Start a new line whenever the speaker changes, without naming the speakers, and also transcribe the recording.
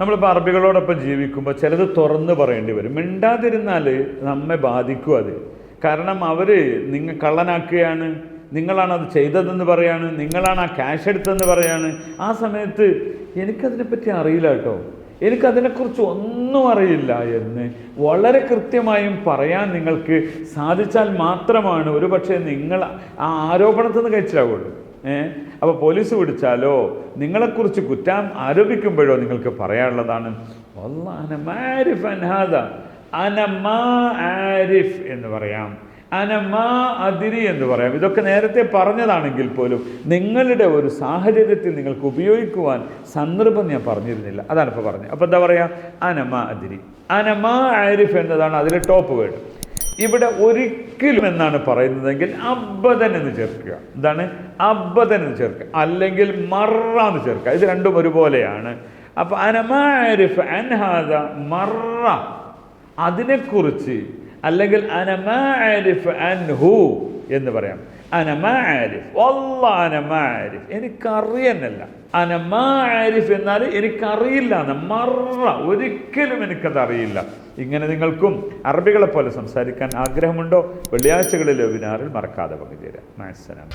നമ്മളിപ്പോൾ അറബികളോടൊപ്പം ജീവിക്കുമ്പോൾ ചിലത് തുറന്ന് പറയേണ്ടി വരും. മിണ്ടാതിരുന്നാൽ നമ്മെ ബാധിക്കും അത്. കാരണം അവർ നിങ്ങൾ കള്ളനാക്കുകയാണ് നിങ്ങളാണ് അത് ചെയ്തതെന്ന് പറയാണ് നിങ്ങളാണ് ആ ക്യാഷ് എടുത്തതെന്ന് പറയാണ്. ആ സമയത്ത് എനിക്കതിനെപ്പറ്റി അറിയില്ല കേട്ടോ. എനിക്കതിനെക്കുറിച്ച് ഒന്നും അറിയില്ല എന്ന് വളരെ കൃത്യമായും പറയാൻ നിങ്ങൾക്ക് സാധിച്ചാൽ മാത്രമാണ് ഒരുപക്ഷെ നിങ്ങൾ ആ ആരോപണത്തിൽ നിന്ന് കഴിച്ചാവുള്ളൂ ഏഹ് അപ്പോൾ പോലീസ് പിടിച്ചാലോ? നിങ്ങളെക്കുറിച്ച് കുറ്റം ആരോപിക്കുമ്പോഴോ നിങ്ങൾക്ക് പറയാനുള്ളതാണ്? ആരിഫ് എന്ന് പറയാം. അനമാ അതിരി എന്ന് പറയാം. ഇതൊക്കെ നേരത്തെ പറഞ്ഞതാണെങ്കിൽ പോലും നിങ്ങളുടെ ഒരു സാഹചര്യത്തിൽ നിങ്ങൾക്ക് ഉപയോഗിക്കുവാൻ സന്ദർഭം ഞാൻ പറഞ്ഞിരുന്നില്ല. അതാണ് ഇപ്പോൾ പറഞ്ഞത്. അപ്പോൾ എന്താ പറയുക അനമാ അതിരി അനമാ ആരിഫ് എന്നതാണ് അതിലെ ടോപ്പ് വേർഡ്. ഇവിടെ ഒരിക്കലും എന്നാണ് പറയുന്നതെങ്കിൽ അബദൻ എന്ന് ചേർക്കുക. എന്താണ്? അബദൻ എന്ന് ചേർക്കുക. അല്ലെങ്കിൽ മറ എന്ന് ചേർക്കുക. ഇത് രണ്ടും ഒരുപോലെയാണ്. അപ്പൊ അനമാരിഫ് അൻഹാദ മറ. അതിനെക്കുറിച്ച് അല്ലെങ്കിൽ അനമാരിഫ് അൻഹു എന്ന് പറയാം. അനമാരിഫ് അനമാരിഫ് എനിക്കറിയുന്നില്ല. അനമാരിഫ് എന്നാൽ എനിക്കറിയില്ല. എന്ന് മറ. ഒരിക്കലും എനിക്കത് അറിയില്ല ഇങ്ങനെ നിങ്ങൾക്കും അറബികളെ പോലെ സംസാരിക്കാൻ ആഗ്രഹമുണ്ടോ? വെള്ളിയാഴ്ചകളിലെ വെബിനാറിൽ മറക്കാതെ പങ്കുചേരാം. മാത്സനാണ്